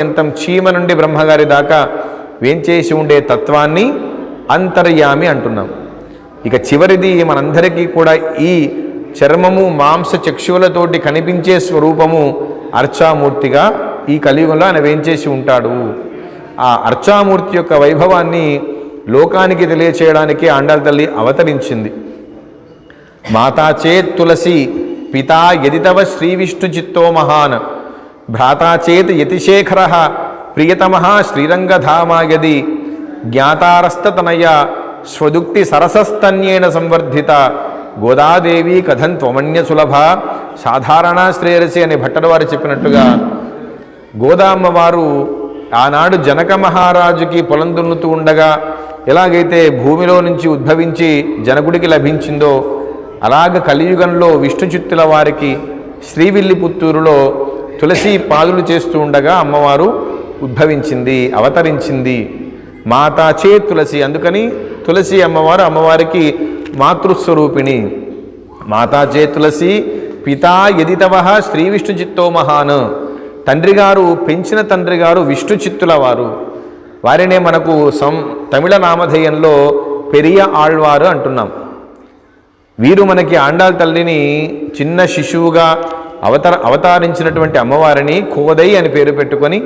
పర్యంతం చీమ నుండి బ్రహ్మగారి దాకా వేంచేసి ఉండే తత్వాన్ని అంతర్యామి అంటున్నాం. ఇక చివరిది మనందరికీ కూడా ఈ చర్మము మాంస చక్షువులతోటి కనిపించే స్వరూపము అర్చామూర్తిగా ఈ కలియుగంలో ఆయన వేంచేసి ఉంటాడు. ఆ అర్చామూర్తి యొక్క వైభవాన్ని లోకానికి తెలియచేయడానికి ఆండాల తల్లి అవతరించింది. మాతా చేత్ తులసి పితా యదితవ శ్రీ విష్ణు చిత్తో మహాన్ భ్రాతా చేత్ యతిశేఖర ప్రియతమ శ్రీరంగధామా యది జ్ఞాతారస్తతనయ స్వదుక్తి సరసస్తన్యేన సంవర్ధిత. గోదాదేవి కథం త్వమణ్య సులభ సాధారణాశ్రేయరసి అని భట్టడవారు చెప్పినట్టుగా గోదామ్మవారు ఆనాడు జనక మహారాజుకి పొలం దున్నుతూ ఉండగా ఎలాగైతే భూమిలో నుంచి ఉద్భవించి జనకుడికి లభించిందో అలాగ కలియుగంలో విష్ణుచిత్తుల వారికి శ్రీవిల్లిపుత్తూరులో తులసి పాదులు చేస్తూ ఉండగా అమ్మవారు ఉద్భవించింది అవతరించింది. మాతాచే తులసి. అందుకని తులసి అమ్మవారు అమ్మవారికి మాతృస్వరూపిణి. మాతాచే తులసి పితా యదితవ శ్రీ విష్ణు చిత్తో మహాన్. తండ్రి గారు పెంచిన తండ్రి గారు విష్ణు చిత్తుల వారు. వారినే మనకు సం తమిళ నామధేయంలో పెరియ ఆళ్వారు అంటున్నాం. వీరు మనకి ఆండాల్ తల్లిని చిన్న శిశువుగా అవతర అవతారించినటువంటి అమ్మవారిని కోదై అని పేరు పెట్టుకొని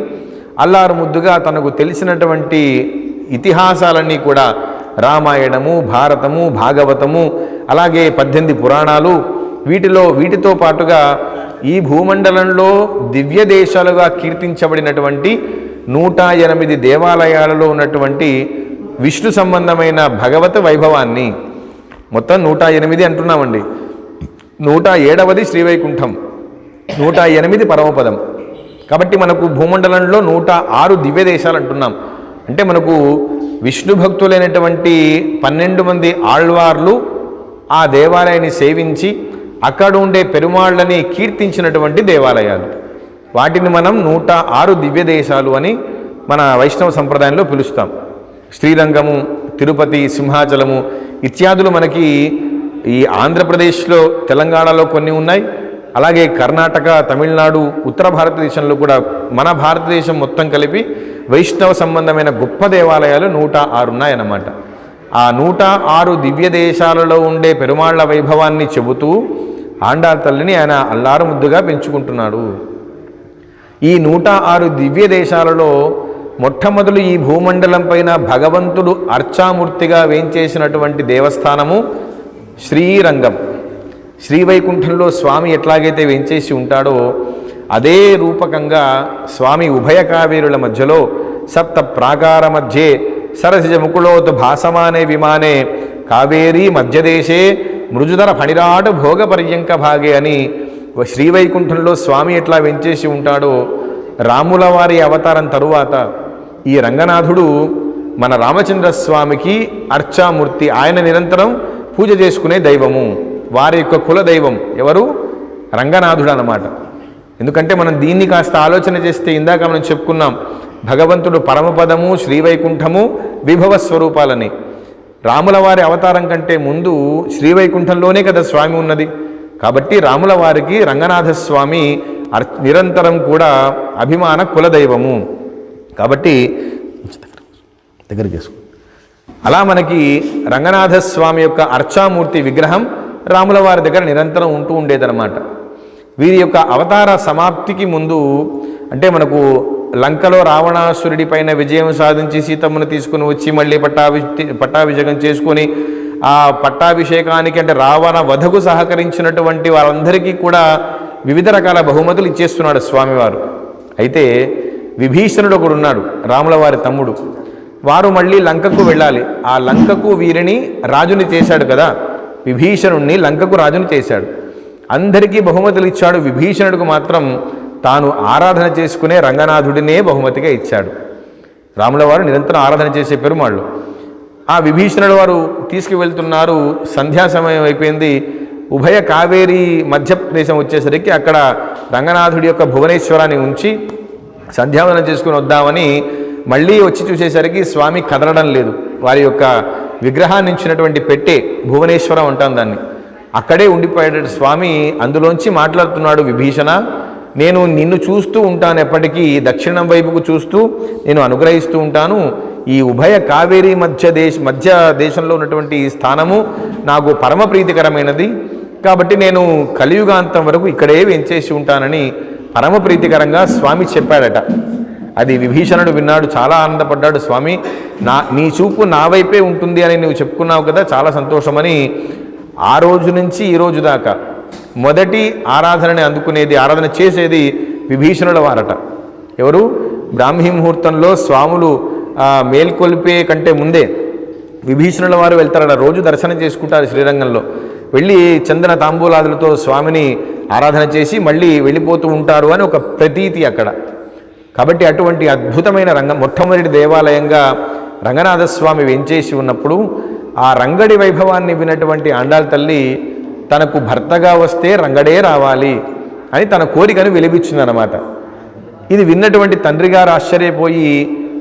అల్లారు ముద్దుగా తనకు తెలిసినటువంటి ఇతిహాసాలన్నీ కూడా రామాయణము భారతము భాగవతము అలాగే పద్దెనిమిది పురాణాలు వీటిలో వీటితో పాటుగా ఈ భూమండలంలో దివ్య దేశాలుగా కీర్తించబడినటువంటి నూట ఎనిమిది దేవాలయాలలో ఉన్నటువంటి విష్ణు సంబంధమైన భగవత వైభవాన్ని మొత్తం నూట ఎనిమిది అంటున్నామండి. నూట ఏడవది శ్రీవైకుంఠం. నూట ఎనిమిది పరమపదం. కాబట్టి మనకు భూమండలంలో నూట ఆరు దివ్య దేశాలు అంటున్నాం. అంటే మనకు విష్ణు భక్తులైనటువంటి పన్నెండు మంది ఆళ్వార్లు ఆ దేవాలయాన్ని సేవించి అక్కడ ఉండే పెరుమాళ్ళని కీర్తించినటువంటి దేవాలయాలు. వాటిని మనం నూట ఆరు దివ్య దేశాలు అని మన వైష్ణవ సంప్రదాయంలో పిలుస్తాం. శ్రీరంగము తిరుపతి సింహాచలము ఇత్యాదులు మనకి ఈ ఆంధ్రప్రదేశ్లో తెలంగాణలో కొన్ని ఉన్నాయి. అలాగే కర్ణాటక తమిళనాడు ఉత్తర భారతదేశంలో కూడా మన భారతదేశం మొత్తం కలిపి వైష్ణవ సంబంధమైన గొప్ప దేవాలయాలు నూట ఆరు ఉన్నాయన్నమాట. ఆ నూట ఆరు దివ్య దేశాలలో ఉండే పెరుమాళ్ళ వైభవాన్ని చెబుతూ ఆండార్ తల్లిని ఆయన అల్లారు ముద్దుగా పెంచుకుంటున్నాడు. ఈ నూట ఆరు దివ్య దేశాలలో మొట్టమొదలు ఈ భూమండలం పైన భగవంతుడు అర్చామూర్తిగా వేయించేసినటువంటి దేవస్థానము శ్రీరంగం. శ్రీవైకుంఠంలో స్వామి ఎట్లాగైతే వెంచేసి ఉంటాడో అదే రూపకంగా స్వామి ఉభయ కావేరుల మధ్యలో సప్త ప్రాకార మధ్యే సరసిజ ముకుళోత్ భాసమానే విమానే కావేరీ మధ్యదేశే మృజుధర ఫణిరాడు భోగ పర్యంక భాగే అని శ్రీవైకుంఠంలో స్వామి ఎట్లా వెంచేసి ఉంటాడో రాముల వారి అవతారం తరువాత ఈ రంగనాథుడు మన రామచంద్ర స్వామికి అర్చామూర్తి ఆయన నిరంతరం పూజ చేసుకునే దైవము. వారి యొక్క కులదైవం ఎవరు? రంగనాథుడు అన్నమాట. ఎందుకంటే మనం దీన్ని కాస్త ఆలోచన చేస్తే ఇందాక మనం చెప్పుకున్నాం భగవంతుడు పరమపదము శ్రీవైకుంఠము విభవ స్వరూపాలని. రాముల వారి అవతారం కంటే ముందు శ్రీవైకుంఠంలోనే కదా స్వామి ఉన్నది. కాబట్టి రాముల వారికి రంగనాథ స్వామి అర్ నిరంతరం కూడా అభిమాన కులదైవము. కాబట్టి దగ్గరికి అలా మనకి రంగనాథ స్వామి యొక్క అర్చామూర్తి విగ్రహం రాముల వారి దగ్గర నిరంతరం ఉంటూ ఉండేదన్నమాట. వీరి యొక్క అవతార సమాప్తికి ముందు అంటే మనకు లంకలో రావణాసురుడి పైన విజయం సాధించి సీతమ్మను తీసుకుని వచ్చి మళ్ళీ పట్టాభి పట్టాభిషేకం చేసుకొని ఆ పట్టాభిషేకానికి అంటే రావణ వధకు సహకరించినటువంటి వారందరికీ కూడా వివిధ రకాల బహుమతులు ఇచ్చేస్తున్నాడు స్వామివారు. అయితే విభీషణుడు ఒకడు ఉన్నాడు రాముల వారి తమ్ముడు. వారు మళ్ళీ లంకకు వెళ్ళాలి. ఆ లంకకు వీరిని రాజుని చేశాడు కదా. విభీషణుణ్ణి లంకకు రాజును చేశాడు. అందరికీ బహుమతులు ఇచ్చాడు విభీషణుడికి మాత్రం తాను ఆరాధన చేసుకునే రంగనాథుడినే బహుమతిగా ఇచ్చాడు. రాముల వారు నిరంతరం ఆరాధన చేసే పెరుమాళ్ళు. ఆ విభీషణుడు వారు తీసుకువెళ్తున్నారు. సంధ్యా సమయం అయిపోయింది. ఉభయ కావేరి మధ్యప్రదేశం వచ్చేసరికి అక్కడ రంగనాథుడి యొక్క భువనేశ్వరాన్ని ఉంచి సంధ్యావనం చేసుకుని వద్దామని మళ్ళీ వచ్చి చూసేసరికి స్వామి కదలడం లేదు. వారి యొక్క విగ్రహాన్ని ఇచ్చినటువంటి పెట్టే భువనేశ్వరం అంటాం దాన్ని. అక్కడే ఉండిపోయాడు స్వామి అందులోంచి మాట్లాడుతున్నాడు విభీషణ. నేను నిన్ను చూస్తూ ఉంటాను ఎప్పటికీ దక్షిణం వైపుకు చూస్తూ నేను అనుగ్రహిస్తూ ఉంటాను. ఈ ఉభయ కావేరీ మధ్య దేశ మధ్య దేశంలో ఉన్నటువంటి స్థానము నాకు పరమ ప్రీతికరమైనది. కాబట్టి నేను కలియుగాంతం వరకు ఇక్కడే వెంచేసి ఉంటానని పరమ ప్రీతికరంగా స్వామి చెప్పాడట. అది విభీషణుడు విన్నాడు చాలా ఆనందపడ్డాడు స్వామి నా నీ చూపు నా వైపే ఉంటుంది అని నువ్వు చెప్పుకున్నావు కదా చాలా సంతోషమని ఆ రోజు నుంచి ఈ రోజు దాకా మొదటి ఆరాధనని అందుకునేది ఆరాధన చేసేది విభీషణుల వారట. ఎవరు? బ్రాహ్మీ ముహూర్తంలో స్వాములు మేల్కొల్పే కంటే ముందే విభీషణుల వారు వెళ్తారట రోజు దర్శనం చేసుకుంటారు శ్రీరంగంలో. వెళ్ళి చందన తాంబూలాదులతో స్వామిని ఆరాధన చేసి మళ్ళీ వెళ్ళిపోతూ ఉంటారు అని ఒక ప్రతీతి అక్కడ. కాబట్టి అటువంటి అద్భుతమైన రంగ మొట్టమొదటి దేవాలయంగా రంగనాథస్వామి వెంచేసి ఉన్నప్పుడు ఆ రంగడి వైభవాన్ని విన్నటువంటి ఆండాళ్ తల్లి తనకు భర్తగా వస్తే రంగడే రావాలి అని తన కోరికను వెలిపించిందనమాట ఇది విన్నటువంటి తండ్రి గారు ఆశ్చర్యపోయి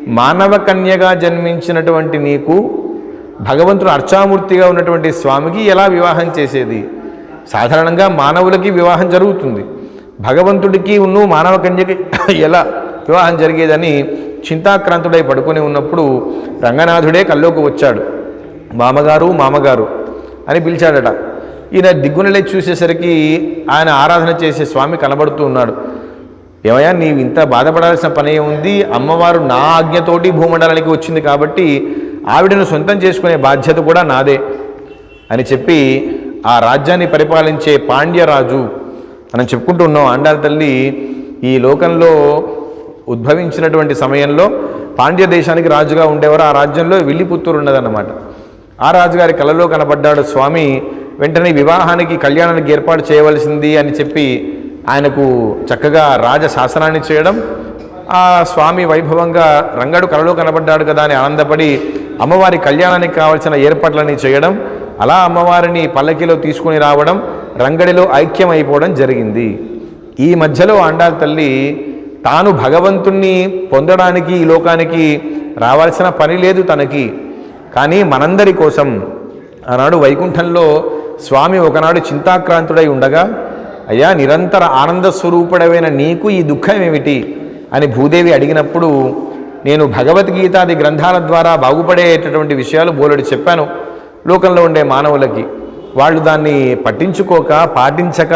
మానవ కన్యగా జన్మించినటువంటి నీకు భగవంతుడు అర్చామూర్తిగా ఉన్నటువంటి స్వామికి ఎలా వివాహం చేసేది? సాధారణంగా మానవులకి వివాహం జరుగుతుంది. భగవంతుడికి ఉన్ను మానవ కన్యకి ఎలా వివాహం జరిగేదని చింతాక్రాంతుడై పడుకొని ఉన్నప్పుడు రంగనాథుడే కల్లోకి వచ్చాడు. మామగారు మామగారు అని పిలిచాడట. ఈయన దిగ్గునలే చూసేసరికి ఆయన ఆరాధన చేసే స్వామి కనబడుతూ ఉన్నాడు. ఏమయ్యా నీవు ఇంత బాధపడాల్సిన పని ఉంది అమ్మవారు నా ఆజ్ఞతోటి భూమండలానికి వచ్చింది కాబట్టి ఆవిడను సొంతం చేసుకునే బాధ్యత కూడా నాదే అని చెప్పి ఆ రాజ్యాన్ని పరిపాలించే పాండ్యరాజు మనం చెప్పుకుంటున్నాం ఆండాల తల్లి ఈ లోకంలో ఉద్భవించినటువంటి సమయంలో పాండ్య దేశానికి రాజుగా ఉండేవారు. ఆ రాజ్యంలో విల్లిపుత్తూరు ఉన్నదన్నమాట. ఆ రాజుగారి కలలో కనబడ్డాడు స్వామి. వెంటనే వివాహానికి కళ్యాణానికి ఏర్పాటు చేయవలసింది అని చెప్పి ఆయనకు చక్కగా రాజ శాసనాన్ని చేయడం ఆ స్వామి వైభవంగా రంగడు కలలో కనబడ్డాడు కదా అని ఆనందపడి అమ్మవారి కళ్యాణానికి కావలసిన ఏర్పాట్లని చేయడం అలా అమ్మవారిని పల్లకిలో తీసుకుని రావడం రంగడిలో ఐక్యమైపోవడం జరిగింది. ఈ మధ్యలో ఆండాల్ తల్లి తాను భగవంతుణ్ణి పొందడానికి ఈ లోకానికి రావాల్సిన పని లేదు తనకి. కానీ మనందరి కోసం ఆనాడు వైకుంఠంలో స్వామి ఒకనాడు చింతాక్రాంతుడై ఉండగా అయ్యా నిరంతర ఆనంద స్వరూపుడమైన నీకు ఈ దుఃఖం ఏమిటి అని భూదేవి అడిగినప్పుడు నేను భగవద్గీతాది గ్రంథాల ద్వారా బాగుపడేటటువంటి విషయాలు బోలెడు చెప్పాను. లోకంలో ఉండే మానవులకి వాళ్ళు దాన్ని పట్టించుకోక పాటించక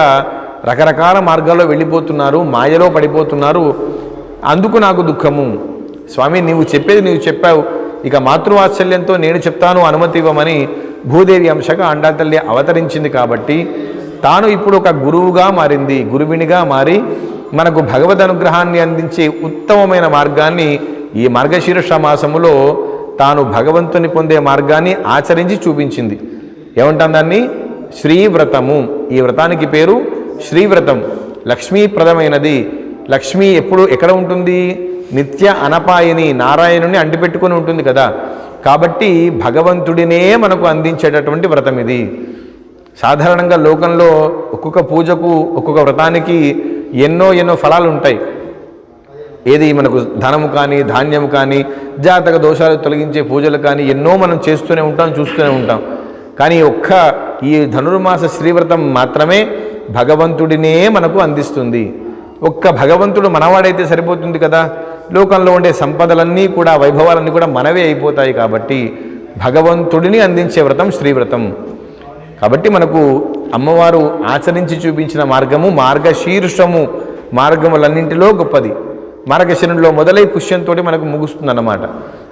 రకరకాల మార్గాల్లో వెళ్ళిపోతున్నారు మాయలో పడిపోతున్నారు. అందుకు నాకు దుఃఖము. స్వామి నీవు చెప్పేది నీవు చెప్పావు. ఇక మాతృవాత్సల్యంతో నేను చెప్తాను అనుమతి ఇవ్వమని భూదేవి అంశగా అండాతల్లి అవతరించింది కాబట్టి తాను ఇప్పుడు ఒక గురువుగా మారింది గురువినిగా మారి మనకు భగవద్ అనుగ్రహాన్ని అందించే ఉత్తమమైన మార్గాన్ని ఈ మార్గశీర్ష మాసములో తాను భగవంతుని పొందే మార్గాన్ని ఆచరించి చూపించింది. ఏమంటాం దాన్ని? శ్రీవ్రతము. ఈ వ్రతానికి పేరు శ్రీవ్రతం. లక్ష్మీప్రదమైనది లక్ష్మి ఎప్పుడు ఎక్కడ ఉంటుంది? నిత్య అనపాయని నారాయణుని అంటిపెట్టుకొని ఉంటుంది కదా. కాబట్టి భగవంతుడినే మనకు అందించేటటువంటి వ్రతం ఇది. సాధారణంగా లోకంలో ఒక్కొక్క పూజకు ఒక్కొక్క వ్రతానికి ఎన్నో ఎన్నో ఫలాలు ఉంటాయి. ఏది మనకు ధనము కానీ ధాన్యము కానీ జాతక దోషాలు తొలగించే పూజలు కానీ ఎన్నో మనం చేస్తూనే ఉంటాం చూస్తూనే ఉంటాం. కానీ ఒక్క ఈ ధనుర్మాస శ్రీవ్రతం మాత్రమే భగవంతుడినే మనకు అందిస్తుంది. ఒక్క భగవంతుడు మనవాడైతే సరిపోతుంది కదా? లోకంలో ఉండే సంపదలన్నీ కూడా వైభవాలన్నీ కూడా మనవే అయిపోతాయి కాబట్టి భగవంతుడిని అందించే వ్రతం శ్రీవ్రతం. కాబట్టి మనకు అమ్మవారు ఆచరించి చూపించిన మార్గము మార్గశీర్షము. మార్గములన్నింటిలో గొప్పది. మార్గశిరంలో మొదలై పుష్యంతో మనకు ముగుస్తుందన్నమాట.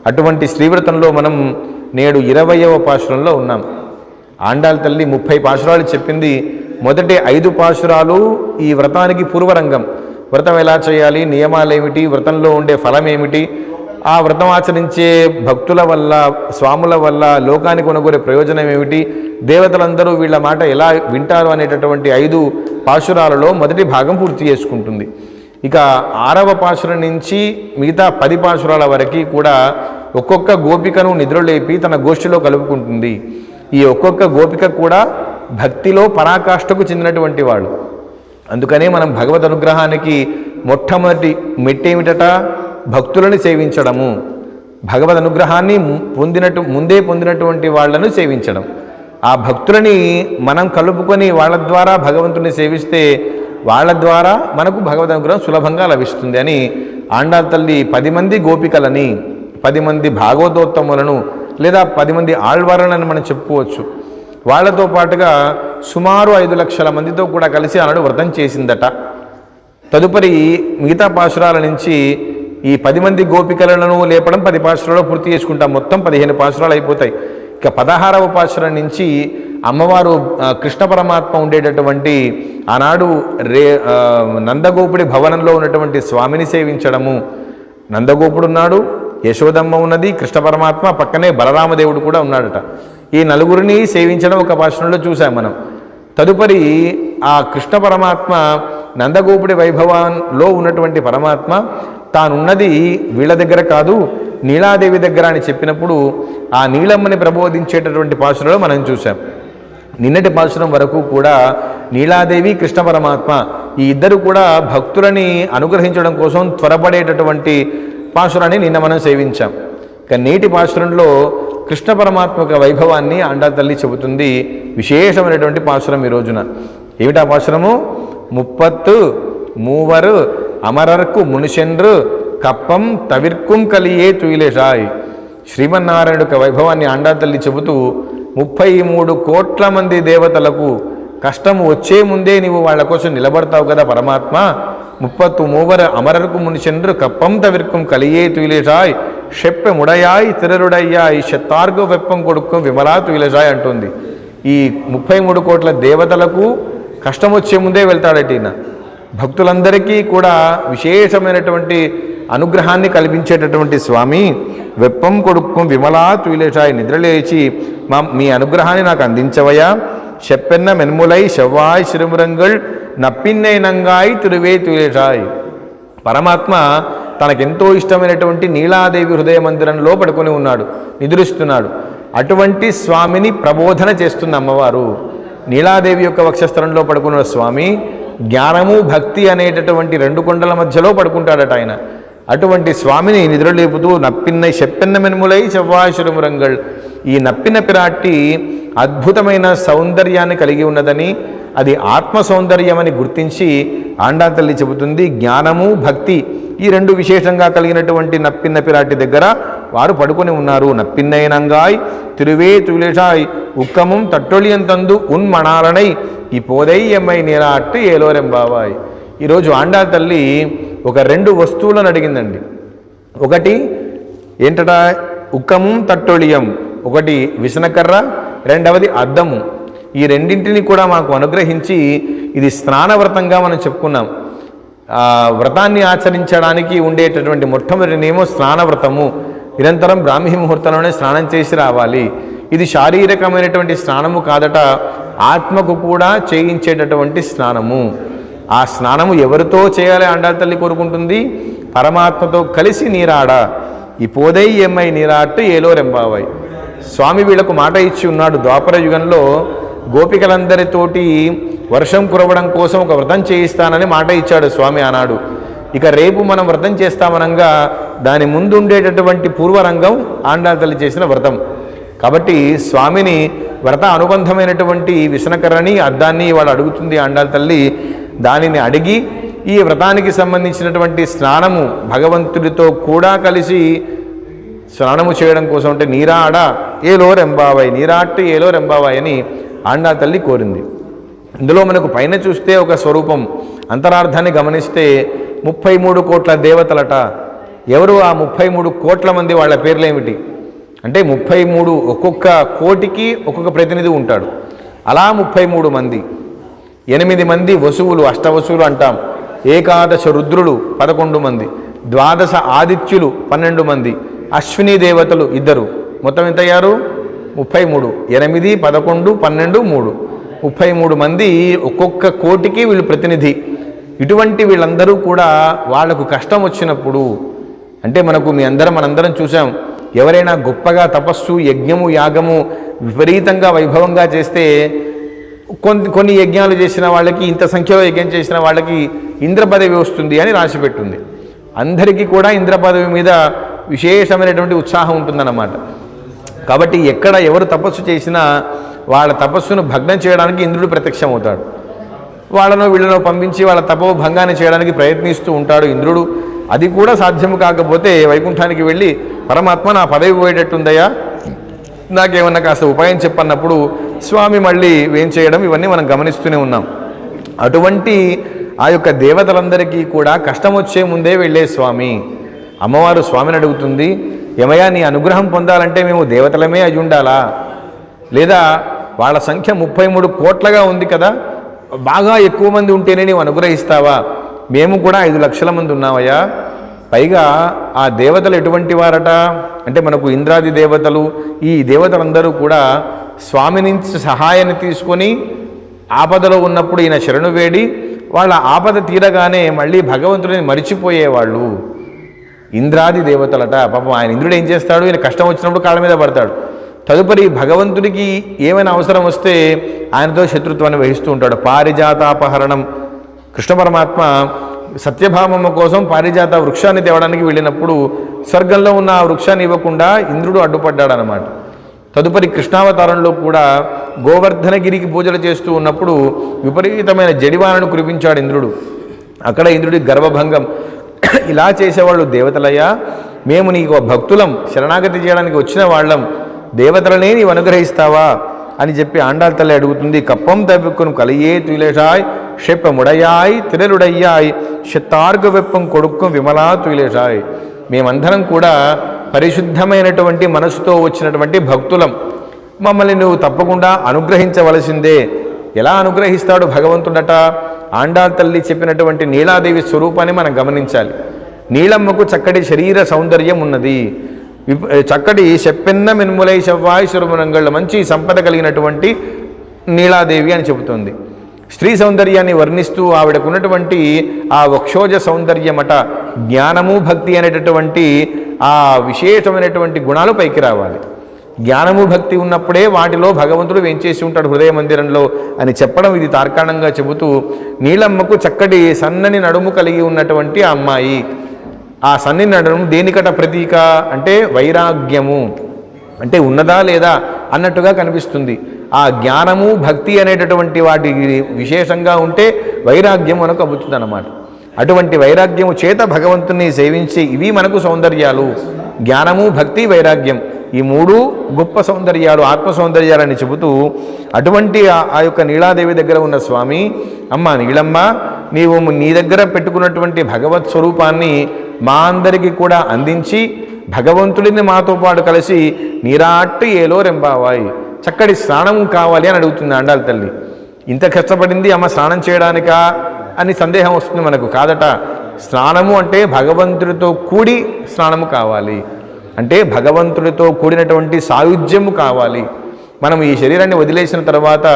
అటువంటి శ్రీవ్రతంలో మనం నేడు ఇరవయవ పాశురంలో ఉన్నాం. ఆండాల తల్లి ముప్పై పాశురాలు చెప్పింది మొదటి ఐదు పాశురాలు ఈ వ్రతానికి పూర్వరంగం. వ్రతం ఎలా చేయాలి? నియమాలు ఏమిటి? వ్రతంలో ఉండే ఫలం ఏమిటి? ఆ వ్రతం ఆచరించే భక్తుల వల్ల స్వాముల వల్ల లోకానికి కొనుగోలే ప్రయోజనం ఏమిటి? దేవతలందరూ వీళ్ళ మాట ఎలా వింటారు అనేటటువంటి ఐదు పాశురాలలో మొదటి భాగం పూర్తి చేసుకుంటుంది. ఇక ఆరవ పాశురం నుంచి మిగతా పది పాశురాల వరకు కూడా ఒక్కొక్క గోపికను నిద్రలేపి తన గోష్ఠిలో కలుపుకుంటుంది. ఈ ఒక్కొక్క గోపిక కూడా భక్తిలో పరాకాష్ఠకు చెందినటువంటి వాళ్ళు. అందుకనే మనం భగవద్ అనుగ్రహానికి మొట్టమొదటి మెట్టేమిటట? భక్తులను సేవించడము. భగవద్ అనుగ్రహాన్ని పొందినట్టు ముందే పొందినటువంటి వాళ్ళను సేవించడం. ఆ భక్తులని మనం కలుపుకొని వాళ్ళ ద్వారా భగవంతుని సేవిస్తే వాళ్ళ ద్వారా మనకు భగవద్ అనుగ్రహం సులభంగా లభిస్తుంది అని ఆండాల్ తల్లి పది మంది గోపికలని పది మంది భాగవతోత్తములను లేదా పది మంది ఆళ్వారులను మనం చెప్పుకోవచ్చు. వాళ్ళతో పాటుగా సుమారు ఐదు లక్షల మందితో కూడా కలిసి ఆనాడు వ్రతం చేసిందట. తదుపరి మిగతా పాశురాల నుంచి ఈ పది మంది గోపికలను లేపడం పది పాశురాలు పూర్తి చేసుకుంటాం మొత్తం పదిహేను పాశురాలు అయిపోతాయి. ఇక పదహారవ పాశురం నుంచి అమ్మవారు కృష్ణ పరమాత్మ ఉండేటటువంటి ఆనాడు రే నందగోపుడి భవనంలో ఉన్నటువంటి స్వామిని సేవించడము. నందగోపుడు ఉన్నాడు యశోదమ్మ ఉన్నది కృష్ణ పరమాత్మ పక్కనే బలరామదేవుడు కూడా ఉన్నాడట. ఈ నలుగురిని సేవించడం ఒక భాషణంలో చూసాం మనం. తదుపరి ఆ కృష్ణ పరమాత్మ నందగోపుడి వైభవాన్లో ఉన్నటువంటి పరమాత్మ తానున్నది వీళ్ళ దగ్గర కాదు నీలాదేవి దగ్గర అని చెప్పినప్పుడు ఆ నీలమ్మని ప్రబోధించేటటువంటి పాసులలో మనం చూసాం నిన్నటి పాసురం వరకు కూడా నీలాదేవి కృష్ణ పరమాత్మ ఈ ఇద్దరు కూడా భక్తులని అనుగ్రహించడం కోసం త్వరపడేటటువంటి పాసురాన్ని నిన్న మనం సేవించాం. ఇక నేటి పాసురంలో కృష్ణ పరమాత్మ యొక్క వైభవాన్ని అండా తల్లి చెబుతుంది. విశేషమైనటువంటి పాశురం ఈ రోజున. ఏమిటా పాశురము? ముప్పత్తు మూవరు అమరర్కు మునిషెండ్రు కప్పం తవిర్కుం కలియే తుయిలేషాయ్ శ్రీమన్నారాయణ యొక్క వైభవాన్ని అండా తల్లి చెబుతూ ముప్పై మూడు కోట్ల మంది దేవతలకు కష్టం వచ్చే ముందే నీవు వాళ్ళ కోసం నిలబడతావు కదా పరమాత్మ. ముప్పత్తు మూవర అమరర్కు మునిచెండ్రు కప్పం తవిర్కుం కలియే తుయిలేషాయ్ షెప్పె ముడయాయ్ తిరరుడయ్యాయ్. శతార్గు వెప్పం కొడుకు విమలా తుయిలేషాయ్ అంటుంది. ఈ ముప్పై మూడు కోట్ల దేవతలకు కష్టం వచ్చే ముందే వెళ్తాడట ఈయన. భక్తులందరికీ కూడా విశేషమైనటువంటి అనుగ్రహాన్ని కల్పించేటటువంటి స్వామి వెప్పం కొడుకు విమలా తుయిలేషాయి నిద్రలేచి మా మీ అనుగ్రహాన్ని నాకు అందించవయా చెప్పెన్న మెన్ములై சிறுமுரங்கள் శిరుమురంగల్ నప్పిన్నైనంగాయ్ తిరువే తుయిలేషాయ్ పరమాత్మ తనకెంతో ఇష్టమైనటువంటి నీలాదేవి హృదయ మందిరంలో పడుకొని ఉన్నాడు నిద్రిస్తున్నాడు. అటువంటి స్వామిని ప్రబోధన చేస్తుంది అమ్మవారు. నీలాదేవి యొక్క వక్షస్థలంలో పడుకున్న స్వామి జ్ఞానము భక్తి అనేటటువంటి రెండు కొండల మధ్యలో పడుకుంటాడట ఆయన. అటువంటి స్వామిని నిద్రలేపుతూ నప్పిన్న చెప్పెన్న మెనుములై చెవ్వాశురమురంగల్ ఈ నప్పిన పిరాట్టి అద్భుతమైన సౌందర్యాన్ని కలిగి ఉన్నదని అది ఆత్మ సౌందర్యమని గుర్తించి ఆండా తల్లి చెబుతుంది జ్ఞానము భక్తి ఈ రెండు విశేషంగా కలిగినటువంటి నప్పిన్న పిరాటి దగ్గర వారు పడుకొని ఉన్నారు. నప్పిన్నైనంగాయ్ తిరువే తులేషాయ్ ఉక్కముం తట్టొళియంతందు ఉన్మణాలనై ఈ పోదై ఎమ్మై నీరాట్టు ఏలోరెంబావాయ్. ఈరోజు ఆండా తల్లి ఒక రెండు వస్తువులను అడిగిందండి. ఒకటి ఏంటట? ఉక్కము తట్టొళియం ఒకటి విసనకర్ర రెండవది అద్దము. ఈ రెండింటిని కూడా మాకు అనుగ్రహించి ఇది స్నానవ్రతంగా మనం చెప్పుకున్నాం. వ్రతాన్ని ఆచరించడానికి ఉండేటటువంటి మొట్టమొదటి నియమం స్నానవ్రతము. నిరంతరం బ్రాహ్మీ ముహూర్తంలోనే స్నానం చేసి రావాలి. ఇది శారీరకమైనటువంటి స్నానము కాదట ఆత్మకు కూడా చేయించేటటువంటి స్నానము. ఆ స్నానము ఎవరితో చేయాలి అండాల తల్లి కోరుకుంటుంది? పరమాత్మతో కలిసి నీరాడ. ఈ పోదై ఎమ్మై నీరాట్టు ఏలో రెంబావాయి స్వామి వీళ్ళకు మాట ఇచ్చి ఉన్నాడు. ద్వాపర యుగంలో గోపికలందరితోటి వర్షం కురవడం కోసం ఒక వ్రతం చేయిస్తానని మాట ఇచ్చాడు స్వామి ఆనాడు. ఇక రేపు మనం వ్రతం చేస్తామనగా దాని ముందు ఉండేటటువంటి పూర్వరంగం ఆండాల తల్లి చేసిన వ్రతం. కాబట్టి స్వామిని వ్రత అనుబంధమైనటువంటి విసనకర్రని అద్దాన్ని వాడు అడుగుతుంది ఆండాల తల్లి. దానిని అడిగి ఈ వ్రతానికి సంబంధించినటువంటి స్నానము భగవంతుడితో కూడా కలిసి స్నానము చేయడం కోసం అంటే నీరాడ ఏలో రెంబావాయి నీరాట్టు ఏలో రెంబావాయి అని ఆండా తల్లి కోరింది. ఇందులో మనకు పైన చూస్తే ఒక స్వరూపం. అంతరార్థాన్ని గమనిస్తే ముప్పై మూడు కోట్ల దేవతలట. ఎవరు ఆ ముప్పై మూడు కోట్ల మంది వాళ్ళ పేర్లు ఏమిటి అంటే ముప్పై మూడు ఒక్కొక్క కోటికి ఒక్కొక్క ప్రతినిధి ఉంటాడు. అలా ముప్పై మూడు మంది. ఎనిమిది మంది వసువులు అష్టవసువులు అంటాం. ఏకాదశ రుద్రులు పదకొండు మంది. ద్వాదశ ఆదిత్యులు పన్నెండు మంది. అశ్విని దేవతలు ఇద్దరు. మొత్తం ఎంత అయ్యారు? ముప్పై మూడు ఎనిమిది పదకొండు పన్నెండు మూడు. ముప్పై మూడు మంది ఒక్కొక్క కోటికి వీళ్ళు ప్రతినిధి. ఇటువంటి వీళ్ళందరూ కూడా వాళ్ళకు కష్టం వచ్చినప్పుడు అంటే మనకు మీ అందరం మనందరం చూసాం ఎవరైనా గొప్పగా తపస్సు యజ్ఞము యాగము విపరీతంగా వైభవంగా చేస్తే కొన్ని కొన్ని యజ్ఞాలు చేసిన వాళ్ళకి ఇంత సంఖ్యలో యజ్ఞం చేసిన వాళ్ళకి ఇంద్ర పదవి వస్తుంది అని రాసిపెట్టుంది అందరికీ కూడా ఇంద్ర పదవి మీద విశేషమైనటువంటి ఉత్సాహం ఉంటుందన్నమాట. కాబట్టి ఎక్కడ ఎవరు తపస్సు చేసినా వాళ్ళ తపస్సును భగ్నం చేయడానికి ఇంద్రుడు ప్రత్యక్షమవుతాడు. వాళ్ళను వీళ్ళను పంపించి వాళ్ళ తపో భంగాన్ని చేయడానికి ప్రయత్నిస్తూ ఉంటాడు ఇంద్రుడు. అది కూడా సాధ్యము కాకపోతే వైకుంఠానికి వెళ్ళి పరమాత్మ నా పదవి పోయేటట్టుందయ్యా నాకేమన్నా కాస్త ఉపాయం చెప్పన్నప్పుడు స్వామి మళ్ళీ ఏం చేయడం ఇవన్నీ మనం గమనిస్తూనే ఉన్నాం. అటువంటి ఆ యొక్క దేవతలందరికీ కూడా కష్టం వచ్చే ముందే వెళ్ళే స్వామి. అమ్మవారు స్వామిని అడుగుతుంది ఏమయ్యా నీ అనుగ్రహం పొందాలంటే మేము దేవతలమే అయి ఉండాలా? లేదా వాళ్ళ సంఖ్య ముప్పై మూడు కోట్లగా ఉంది కదా బాగా ఎక్కువ మంది ఉంటేనే నీవు అనుగ్రహిస్తావా? మేము కూడా ఐదు లక్షల మంది ఉన్నామయ్యా. పైగా ఆ దేవతలు ఎటువంటి వారట? అంటే మనకు ఇంద్రాది దేవతలు ఈ దేవతలందరూ కూడా స్వామి నుంచి సహాయాన్ని తీసుకొని ఆపదలో ఉన్నప్పుడు ఈయన శరణు వేడి వాళ్ళ ఆపద తీరగానే మళ్ళీ భగవంతుడిని మరిచిపోయేవాళ్ళు. ఇంద్రాది దేవతలట పాపం ఆయన ఇంద్రుడు ఏం చేస్తాడు? ఈయన కష్టం వచ్చినప్పుడు కాళ్ళ మీద పడతాడు. తదుపరి భగవంతుడికి ఏమైనా అవసరం వస్తే ఆయనతో శత్రుత్వాన్ని వహిస్తూ ఉంటాడు. పారిజాతాపహరణం. కృష్ణ పరమాత్మ సత్యభామమ్మ కోసం పారిజాత వృక్షాన్ని తేవడానికి వెళ్ళినప్పుడు స్వర్గంలో ఉన్న ఆ వృక్షాన్ని ఇవ్వకుండా ఇంద్రుడు అడ్డుపడ్డాడనమాట తదుపరి కృష్ణావతారంలో కూడా గోవర్ధనగిరికి పూజలు చేస్తూ ఉన్నప్పుడు విపరీతమైన జడివానను కురిపించాడు ఇంద్రుడు. అక్కడ ఇంద్రుడి గర్వభంగం. ఇలా చేసేవాళ్ళు దేవతలయ్యా మేము నీకు భక్తులం శరణాగతి చేయడానికి వచ్చిన వాళ్ళం దేవతలనే నీవు అనుగ్రహిస్తావా అని చెప్పి ఆండాల్ తల్లి అడుగుతుంది. కప్పం తవ్వుకును కలియే తులేషాయ్ షెప్పముడయాయ్ తిరలుడయ్యాయ్ శతార్గ వెప్పం కొడుక్కు విమలా తులేషాయ్ మేమందరం కూడా పరిశుద్ధమైనటువంటి మనసుతో వచ్చినటువంటి భక్తులం మమ్మల్ని నువ్వు తప్పకుండా అనుగ్రహించవలసిందే ఎలా అనుగ్రహిస్తాడు భగవంతుడట? ఆండాల్ తల్లి చెప్పినటువంటి నీలాదేవి స్వరూపాన్ని మనం గమనించాలి. నీలమ్మకు చక్కటి శరీర సౌందర్యం ఉన్నది. చక్కటి చెప్పెన్న మిన్ములై చెవ్వాయి సురమునంగళ్ళ మంచి సంపద కలిగినటువంటి నీలాదేవి అని చెబుతుంది. స్త్రీ సౌందర్యాన్ని వర్ణిస్తూ ఆవిడకు ఉన్నటువంటి ఆ వక్షోజ సౌందర్యమట జ్ఞానము భక్తి అనేటటువంటి ఆ విశేషమైనటువంటి గుణాలు పైకి రావాలి. జ్ఞానము భక్తి ఉన్నప్పుడే వాటిలో భగవంతుడు వేంచేసి ఉంటాడు హృదయ మందిరంలో అని చెప్పడం ఇది తార్కాణంగా చెబుతూ నీలమ్మకు చక్కటి సన్నని నడుము కలిగి ఉన్నటువంటి ఆ అమ్మాయి. ఆ సన్ని నడుము దేనికట ప్రతీక? అంటే వైరాగ్యము. అంటే ఉన్నదా లేదా అన్నట్టుగా కనిపిస్తుంది. ఆ జ్ఞానము భక్తి అనేటటువంటి వాటి విశేషంగా ఉంటే వైరాగ్యం మనకు అబ్బుతుంది అన్నమాట అటువంటి వైరాగ్యము చేత భగవంతుని సేవించి ఇవి మనకు సౌందర్యాలు. జ్ఞానము భక్తి వైరాగ్యం ఈ మూడు గొప్ప సౌందర్యాలు ఆత్మ సౌందర్యాలని చెబుతూ అటువంటి ఆ- యొక్క నీలాదేవి దగ్గర ఉన్న స్వామి అమ్మ నీళమ్మ నీవు నీ దగ్గర పెట్టుకున్నటువంటి భగవత్ స్వరూపాన్ని మా అందరికీ కూడా అందించి భగవంతుడిని మాతో పాటు కలిసి నీరాట్టు ఏలో రెంబావాయి. చక్కటి స్నానం కావాలి అని అడుగుతుంది అండాలి తల్లి. ఇంత కష్టపడింది అమ్మ స్నానం చేయడానికా అని సందేహం వస్తుంది మనకు కాదట. స్నానము అంటే భగవంతుడితో కూడి స్నానము కావాలి. అంటే భగవంతుడితో కూడినటువంటి సాయుధ్యము కావాలి. మనం ఈ శరీరాన్ని వదిలేసిన తర్వాత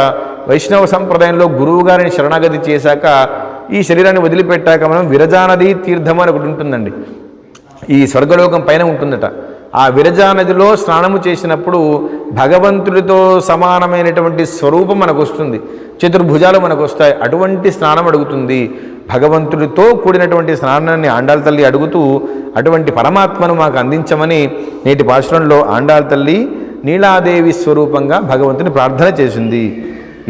వైష్ణవ సంప్రదాయంలో గురువు గారిని శరణాగతి చేశాక ఈ శరీరాన్ని వదిలిపెట్టాక మనం విరజానది తీర్థము అని ఒకటి ఉంటుందండి. ఈ స్వర్గలోకం పైన ఉంటుందట. ఆ విరజానదిలో స్నానము చేసినప్పుడు భగవంతుడితో సమానమైనటువంటి స్వరూపం మనకు వస్తుంది చతుర్భుజాలు మనకు వస్తాయి అటువంటి స్నానం అడుగుతుంది. భగవంతుడితో కూడినటువంటి స్నానాన్ని ఆండాల తల్లి అడుగుతూ అటువంటి పరమాత్మను మాకు అందించమని నేటి పాశ్రంలో ఆండాల తల్లి నీలాదేవి స్వరూపంగా భగవంతుని ప్రార్థన చేసింది.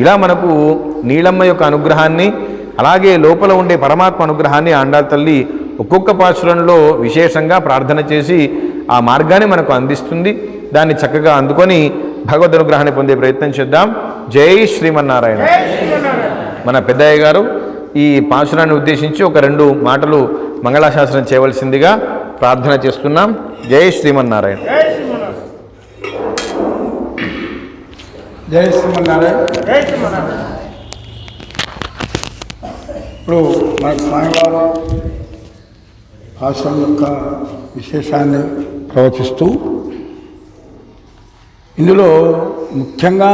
ఇలా మనకు నీలమ్మ యొక్క అనుగ్రహాన్ని అలాగే లోపల ఉండే పరమాత్మ అనుగ్రహాన్ని ఆండాల తల్లి ఒక్కొక్క పాశ్రంలో విశేషంగా ప్రార్థన చేసి ఆ మార్గాన్ని మనకు అందిస్తుంది. దాన్ని చక్కగా అందుకొని భగవద్ అనుగ్రహాన్ని పొందే ప్రయత్నం చేద్దాం. జై శ్రీమన్నారాయణ. మన పెద్దయ్య గారు ఈ పాశురాన్ని ఉద్దేశించి ఒక రెండు మాటలు మంగళాశాసనం చేయవలసిందిగా ప్రార్థన చేస్తున్నాం. జై శ్రీమన్నారాయణ. జై శ్రీమన్నారాయణ. ఇప్పుడు మన స్వామివారు ఆశ్రమం యొక్క విశేషాన్ని ప్రవచిస్తూ ఇందులో ముఖ్యంగా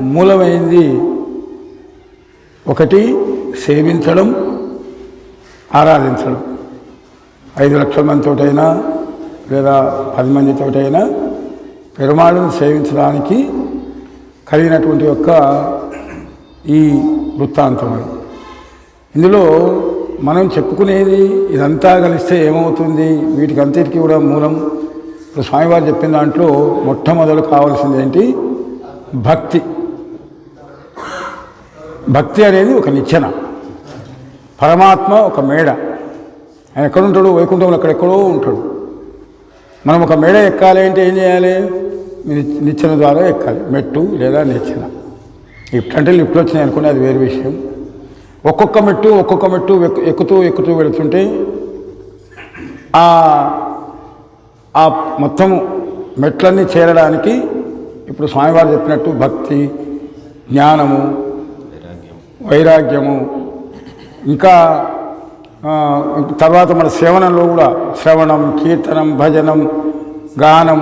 మూలమైంది ఒకటి సేవించడం ఆరాధించడం. ఐదు లక్షల మందితోటైనా లేదా పది మందితోటైనా పెరుమాళను సేవించడానికి కలిగినటువంటి యొక్క ఈ వృత్తాంతం ఇందులో మనం చెప్పుకునేది ఇదంతా కలిస్తే ఏమవుతుంది? వీటికి అంతటికీ కూడా మూలం ఇప్పుడు స్వామివారు చెప్పిన దాంట్లో మొట్టమొదలు కావాల్సింది ఏంటి? భక్తి. భక్తి అనేది ఒక నిచ్చెన. పరమాత్మ ఒక మేడ. ఆయన ఎక్కడుంటాడు? వైకుంఠంలో అక్కడెక్కడో ఉంటాడు. మనం ఒక మేడ ఎక్కాలి అంటే ఏం చేయాలి? నిచ్చెన ద్వారా ఎక్కాలి. మెట్టు లేదా నిచ్చెన. లిఫ్ట్ అంటే లిఫ్ట్ వచ్చినాయి అనుకునే అది వేరే విషయం. ఒక్కొక్క మెట్టు ఒక్కొక్క మెట్టు ఎక్కు- ఎక్కుతూ ఎక్కుతూ వెళుతుంటే ఆ ఆ మొత్తం మెట్లన్నీ చేరడానికి ఇప్పుడు స్వామివారు చెప్పినట్టు భక్తి జ్ఞానము వైరాగ్యము ఇంకా తర్వాత మన సేవనంలో కూడా శ్రవణం కీర్తనం భజనం గానం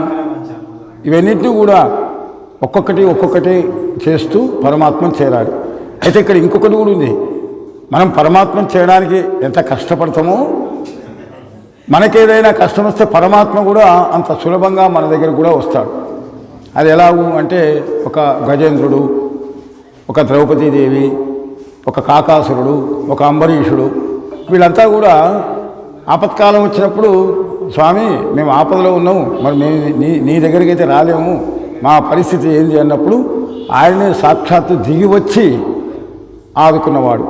ఇవన్నింటినీ కూడా ఒక్కొక్కటి ఒక్కొక్కటి చేస్తూ పరమాత్మను చేరాలి అయితే ఇక్కడ ఇంకొకటి కూడా ఉంది. మనం పరమాత్మను చేయడానికి ఎంత కష్టపడతామో మనకేదైనా కష్టం వస్తే పరమాత్మ కూడా అంత సులభంగా మన దగ్గర కూడా వస్తాడు. అది ఎలాగు అంటే ఒక గజేంద్రుడు ఒక ద్రౌపదీదేవి ఒక కాకాసురుడు ఒక అంబరీషుడు వీళ్ళంతా కూడా ఆపత్కాలం వచ్చినప్పుడు స్వామి మేము ఆపదలో ఉన్నాము మరి మేము నీ నీ దగ్గరికి అయితే రాలేము మా పరిస్థితి ఏంది? అన్నప్పుడు ఆయనే సాక్షాత్తు దిగి వచ్చి ఆదుకున్నవాడు.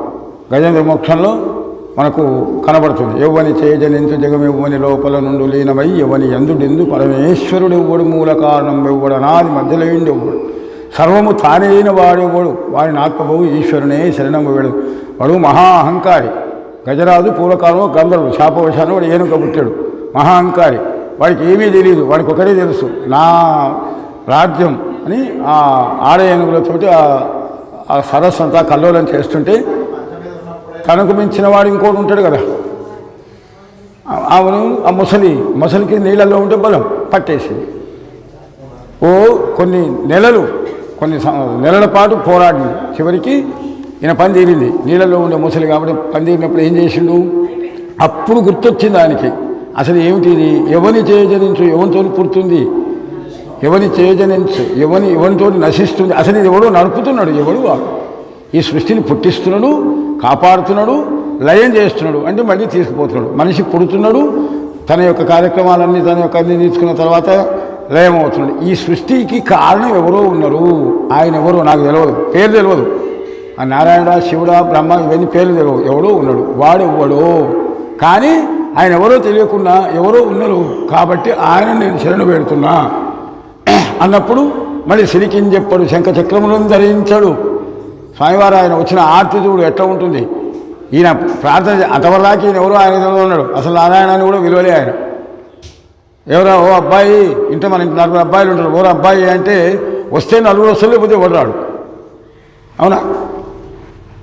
గజేంద్ర మోక్షంలో మనకు కనబడుతుంది. ఎవ్వని చేయజనించు జగమెవ్వని లోపల నుండి లీనమై ఎవని ఎందుడెందు పరమేశ్వరుడు ఎవ్వడు మూల కారణం ఎవ్వడు అనాది మధ్యలో ఇండి ఎవ్వడు. సర్వము తానైన అయిన వాడెవ్వడు వాడిని ఆత్మభవు ఈశ్వరునే శరణము వేడు. వాడు మహా అహంకారి. గజరాజు పూర్వకాలంలో గంధర్వుడు శాపవశాన వాడు ఏనుక పుట్టాడు. మహా అహంకారి. వాడికి ఏమీ తెలియదు వాడికి ఒకటే తెలుసు. నా రాజ్యం అని ఆ ఆడ ఏనుగులతోటి ఆ- ఆ సరస్సు అంతా కల్లోలం చేస్తుంటే తనకు మించిన వాడు ఇంకోటి ఉంటాడు కదా. ఆ- ఆమెను ఆ ముసలి ముసలికి నీళ్ళల్లో ఉంటే బలం పట్టేసింది. ఓ కొన్ని నెలలు కొన్ని నెలల పాటు పోరాడింది. చివరికి ఈయన పని తీరింది. నీళ్ళలో ఉండే ముసలి కాబట్టి పని తీరినప్పుడు ఏం చేసిండు? అప్పుడు గుర్తొచ్చింది ఆయనకి. అసలు ఏమిటి ఇది? ఎవని చేయజనించు ఎవరితో పుడుతుంది? ఎవని చేయజనించు ఎవని ఎవరితో నశిస్తుంది? అసలు ఇది ఎవడో నడుపుతున్నాడు? ఎవడు? వాడు ఈ సృష్టిని పుట్టిస్తున్నాడు? కాపాడుతున్నాడు లయం చేస్తున్నాడు అంటే మళ్ళీ తీసుకుపోతున్నాడు. మనిషి పుడుతున్నాడు తన యొక్క కార్యక్రమాలన్నీ తన యొక్క అన్ని తీసుకున్న తర్వాత లయం అవుతున్నాడు. ఈ సృష్టికి కారణం ఎవరో ఉన్నారు. ఆయన ఎవరో నాకు తెలియదు పేరు తెలియదు ఆ నారాయణ శివుడ బ్రహ్మ ఇవన్నీ పేర్లు తెలియవు ఎవడో ఉన్నాడు. వాడు ఎవడో కానీ ఆయన ఎవరో తెలియకుండా ఎవరో ఉన్నారు. కాబట్టి ఆయన నేను శరణు పెడుతున్నా. అన్నప్పుడు మళ్ళీ సిరికిని చెప్పాడు? శంఖ చక్రములను ధరించాడు. స్వామివారు ఆయన వచ్చిన ఆర్తి చూడు ఎట్లా ఉంటుంది? ఈయన ప్రార్థన అంతవరదాకి ఈయన ఎవరో ఆయన ఉన్నాడు? అసలు నారాయణాన్ని కూడా విలువలే ఆయన. ఎవరో ఓ అబ్బాయి ఇంట మన ఇంటి నలుగురు అబ్బాయిలు ఉంటారు. ఓరో అబ్బాయి అంటే వస్తే నలుగురు వస్తారు పోతే వడరాడు అవునా?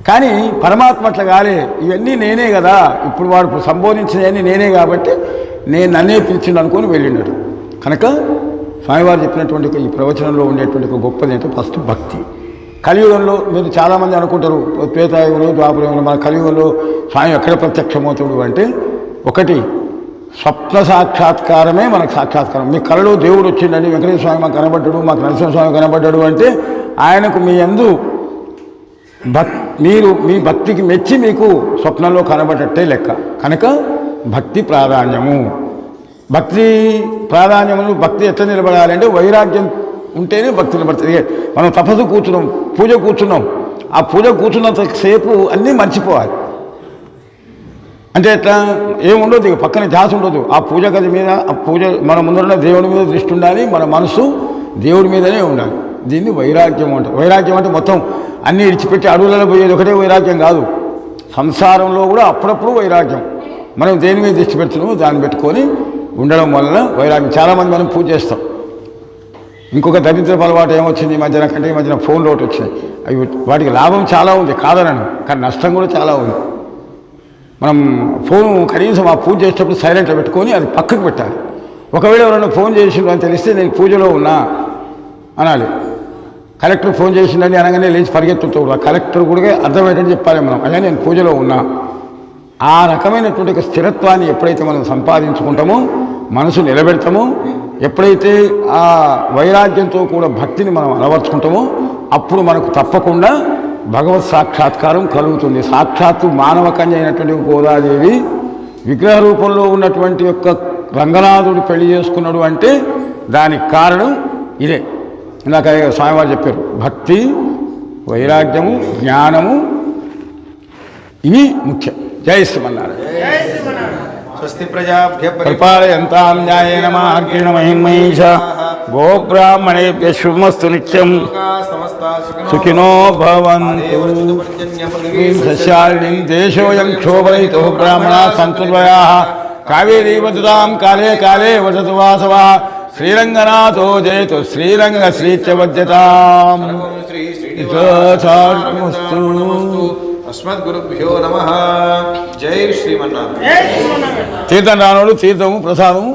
కానీ పరమాత్మ అట్లా కాలే. ఇవన్నీ నేనే కదా. ఇప్పుడు వాడు సంబోధించినవన్నీ నేనే కాబట్టి నేను నన్నే పిలిచిండు అనుకొని వెళ్ళినాడు కనుక స్వామివారు చెప్పినటువంటి ఈ ప్రవచనంలో ఉండేటువంటి ఒక గొప్పది అంటే ఫస్ట్ భక్తి. కలియుగంలో మీరు చాలామంది అనుకుంటారు త్రేతాయుగంలో ద్వాపరయుగులు మన కలియుగంలో స్వామి ఎక్కడ ప్రత్యక్షమవుతాడు? అంటే ఒకటి స్వప్న సాక్షాత్కారమే మనకు సాక్షాత్కారం. మీ కళలో దేవుడు వచ్చిండని వెంకటేశ్వర స్వామి మాకు కనబడ్డాడు మాకు నరసింహస్వామి కనబడ్డాడు అంటే ఆయనకు మీ అందు భక్ మీరు మీ భక్తికి మెచ్చి మీకు స్వప్నంలో కనబడట్టే లెక్క. కనుక భక్తి ప్రాధాన్యము. భక్తి ప్రాధాన్యమును భక్తి ఎట్లా నిలబడాలంటే వైరాగ్యం ఉంటేనే భక్తులు పడుతుంది మనం తపస్సు కూర్చున్నాం పూజ కూర్చున్నాం. ఆ పూజ కూర్చున్నంత సేపు అన్నీ మర్చిపోవాలి. అంటే ఎట్లా? ఏముండదు ఇక పక్కన ధ్యాస ఉండదు. ఆ పూజ గది మీద ఆ పూజ మన ముందున్న దేవుడి మీద దృష్టి ఉండాలి మన మనసు దేవుడి మీదనే ఉండాలి. దీన్ని వైరాగ్యం అంటే వైరాగ్యం అంటే మొత్తం అన్నీ ఇడిచిపెట్టి అడవులలో పోయేది ఒకటే వైరాగ్యం కాదు. సంసారంలో కూడా అప్పుడప్పుడు వైరాగ్యం. మనం దేని మీద దృష్టి పెడుతున్నామో దాన్ని పెట్టుకొని ఉండడం వలన వైరాగ్యం. చాలామంది మనం పూజ చేస్తాం. ఇంకొక దరిద్రపు అలవాటు ఏమొచ్చింది? ఈ మధ్యన కంటే ఈ మధ్యన ఫోన్లు ఒకటి వచ్చాయి అవి వాటికి లాభం చాలా ఉంది కాదనను కానీ నష్టం కూడా చాలా ఉంది. మనం ఫోన్ కనీసం ఆ పూజ చేసేటప్పుడు సైలెంట్లో పెట్టుకొని అది పక్కకు పెట్టాలి. ఒకవేళ ఎవరైనా ఫోన్ చేసిండు అని తెలిస్తే నేను పూజలో ఉన్నా అనాలి. కలెక్టర్ ఫోన్ చేసిండని అనగానే లేచి పరిగెత్తుతాడు ఆ కలెక్టర్ కూడా అర్థమయ్యేటట్టు చెప్పాలి మనం. అయ్యా నేను పూజలో ఉన్నా. ఆ రకమైనటువంటి స్థిరత్వాన్ని ఎప్పుడైతే మనం సంపాదించుకుంటామో మనసు నిలబెడతామో ఎప్పుడైతే ఆ వైరాగ్యంతో కూడా భక్తిని మనం అలవర్చుకుంటామో అప్పుడు మనకు తప్పకుండా భగవత్ సాక్షాత్కారం కలుగుతుంది. సాక్షాత్తు మానవకన్య అయినటువంటి గోదాదేవి విగ్రహ రూపంలో ఉన్నటువంటి యొక్క రంగనాథుడు పెళ్ళి చేసుకున్నాడు అంటే దానికి కారణం ఇదే. ఇందాక స్వామివారు చెప్పారు భక్తి వైరాగ్యము జ్ఞానము ఇవి ముఖ్యం. జయ శ్రీమన్నారాయణ. జయ ప్రజాభ్య పరిపాలయంతాం న్యాయేన మార్గేణ మహిమహీష గోబ్రాహ్మణేభ్య శుభమస్తు నిత్యం సుఖినో భవంతు సస్యాలిని దేశోయం క్షోభరయితో బ్రాహ్మణా సంతుర్వయా కావేరీ వదతాం కాలే కాలే వసతు వాసవ శ్రీరంగనాథో జయతు శ్రీరంగ శ్రీచవద్యతాం యథాచార్యమస్తు. అస్మద్గురుభ్యో నమ. జై శ్రీమన్నారాయణ. తీర్థం రానోడు తీర్థము ప్రసాదము.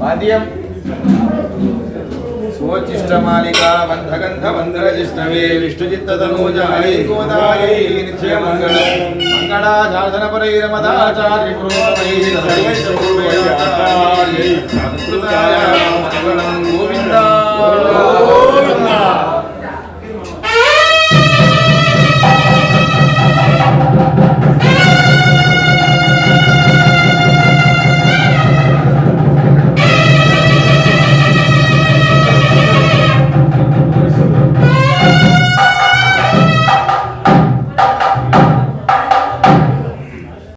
వాద్యం सोचिष्टमालिकाबन्धगन्धबन्धरजिष्टवे विष्णुचित्ततनूजायै गोदायै नित्यमङ्गलम् मङ्गलाशासनपरैरमदाचार्यपुरोपैः गोविन्दा